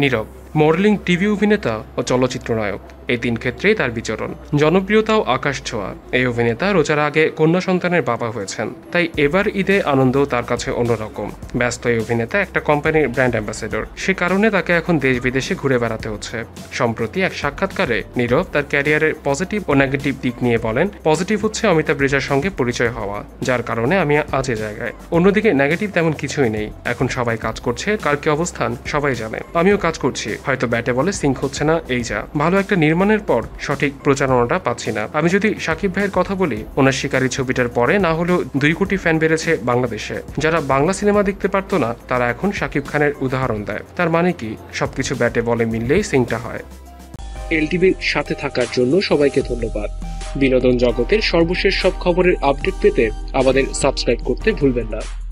নীরব। Modelling TV অভিনেতা ও চলচ্চিত্র নায়ক। এই তিন ক্ষেত্রেই তার বিচরণ। জনপ্রিয়তাও আকাশ ছোঁয়া। এই অভিনেতা রোজার আগে কন্যা সন্তানের বাবা হয়েছেন। তাই এবার ঈদে আনন্দ তার কাছে অন্যরকম। ব্যস্ত এই অভিনেতা একটা কোম্পানির ব্র্যান্ড অ্যাম্বাসেডর। সে কারণে তাকে এখন দেশ বিদেশে ঘুরে বেড়াতে হচ্ছে। সম্প্রতি এক সাক্ষাৎকারে নীরব তার ক্যারিয়ারের পজিটিভ ও নেগেটিভ দিক নিয়ে বলেন, পজিটিভ হচ্ছে অমিতাভ রেজার সঙ্গে পরিচয় হওয়া, যার কারণে আমি আজ এ জায়গায়। অন্যদিকে নেগেটিভ তেমন কিছুই নেই। এখন সবাই কাজ করছে, কার কি অবস্থান, সবাই জানে। আমিও কাজ করছি। হয়তো ব্যাটে বলে সিঙ্ক হচ্ছে না, এই যা। ভালো একটা নির্মাণের পর সঠিক প্রচারণাটা পাচ্ছি না। আমি যদি সাকিব ভাইয়ের কথা বলি, ওনার শিকারী ছবিটার পরে না হলেও দুই কোটি ফ্যান বেড়েছে বাংলাদেশে। যারা বাংলা সিনেমা দেখতে পারতো না, তারা এখন সাকিব খানের উদাহরণ দেয়। তার মানে কি? সবকিছু ব্যাটে বলে মিললেই সিংটা হয়। এলটিভির সাথে থাকার জন্য সবাইকে ধন্যবাদ। বিনোদন জগতের সর্বশেষ সব খবরের আপডেট পেতে আমাদের সাবস্ক্রাইব করতে ভুলবেন না।